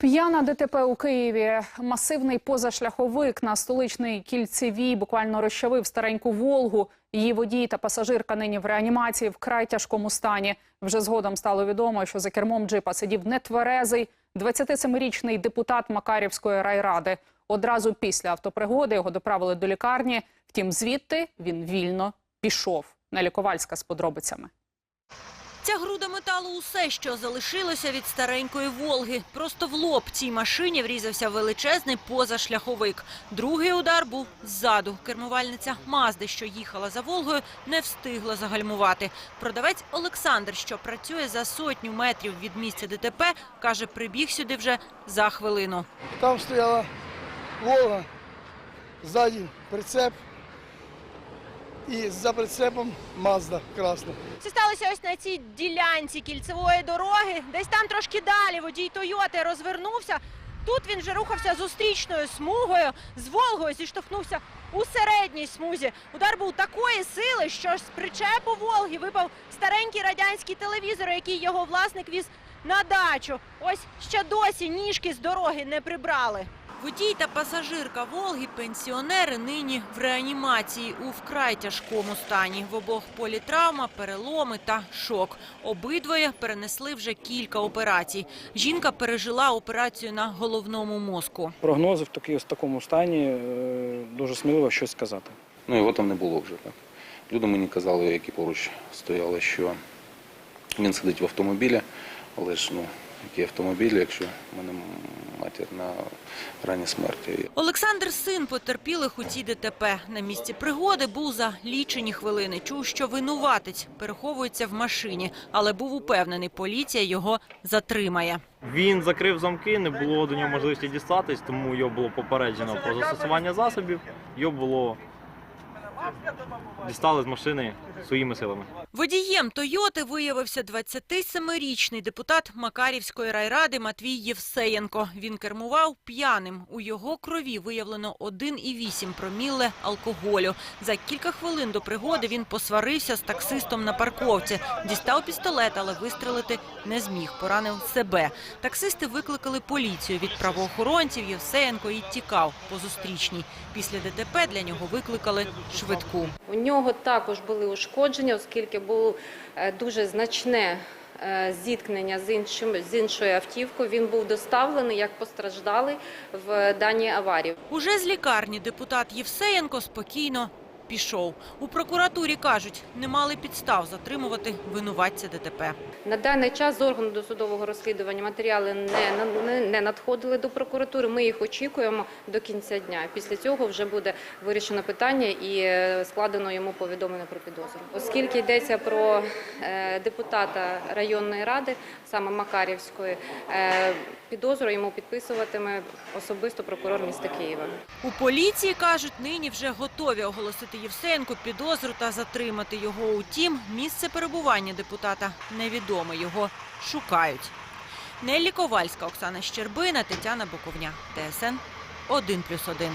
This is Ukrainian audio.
П'яна ДТП у Києві. Масивний позашляховик на столичній кільцевій буквально розчавив стареньку Волгу. Її водій та пасажирка нині в реанімації в край тяжкому стані. Вже згодом стало відомо, що за кермом джипа сидів нетверезий 27-річний депутат Макарівської райради. Одразу після автопригоди його доправили до лікарні. Втім, звідти він вільно пішов. Неля Ковальська з подробицями. Ця груда металу – усе, що залишилося від старенької «Волги». Просто в лоб цій машині врізався величезний позашляховик. Другий удар був ззаду. Кермувальниця Мазди, що їхала за «Волгою», не встигла загальмувати. Продавець Олександр, що працює за сотню метрів від місця ДТП, каже, прибіг сюди вже за хвилину. Там стояла Волга, ззаді прицеп і за прицепом Мазда красна. Це сталося ось на цій ділянці кільцевої дороги. Десь там трошки далі водій Тойоти розвернувся. Тут він вже рухався зустрічною смугою. З Волгою зіштовхнувся у середній смузі. Удар був такої сили, що з причепу Волги випав старенький радянський телевізор, який його власник віз на дачу. Ось ще досі ніжки з дороги не прибрали. Водій та пасажирка Волги, пенсіонери, нині в реанімації у вкрай тяжкому стані. В обох політравма, переломи та шок. Обидвоє перенесли вже кілька операцій. Жінка пережила операцію на головному мозку. Прогнози в такій, в такому стані е, дуже сміливо щось сказати. Ну, його там не було вже так. Люди мені казали, які поруч стояли, що він сидить в автомобілі, але ж ну, який автомобіль, якщо в мене матір на ранній смерті. Олександр, син потерпілих у цій ДТП. На місці пригоди був за лічені хвилини. Чув, що винуватець переховується в машині, але був упевнений, поліція його затримає. Він закрив замки, не було до нього можливості дістатись, тому його було попереджено про застосування засобів. Його було дістали з машини своїми силами. Водієм Тойоти виявився 27-річний депутат Макарівської райради Матвій Євсеєнко. Він кермував п'яним. У його крові виявлено 1,8 проміле алкоголю. За кілька хвилин до пригоди він посварився з таксистом на парковці. Дістав пістолет, але вистрелити не зміг. Поранив себе. Таксисти викликали поліцію. Від правоохоронців Євсеєнко і тікав по зустрічній. Після ДТП для нього викликали швидку. У нього також були ушкодження, оскільки було е, дуже значне е, зіткнення з іншим з іншою автівкою. Він був доставлений як постраждалий в даній аварії. Уже з лікарні депутат Євсеєнко спокійно пішов. У прокуратурі кажуть, не мали підстав затримувати винуватця ДТП. На даний час з органу досудового розслідування матеріали не, не, не надходили до прокуратури. Ми їх очікуємо до кінця дня. Після цього вже буде вирішено питання і е, складено йому повідомлення про підозру. Оскільки йдеться про е, депутата районної ради, саме Макарівської, е, підозру йому підписуватиме особисто прокурор міста Києва. У поліції кажуть, нині вже готові оголосити Євсеєнку підозру та затримати його. Утім, місце перебування депутата невідоме. Його шукають. Неллі Ковальська, Оксана Щербина, Тетяна Буковня. ТСН 1+,1.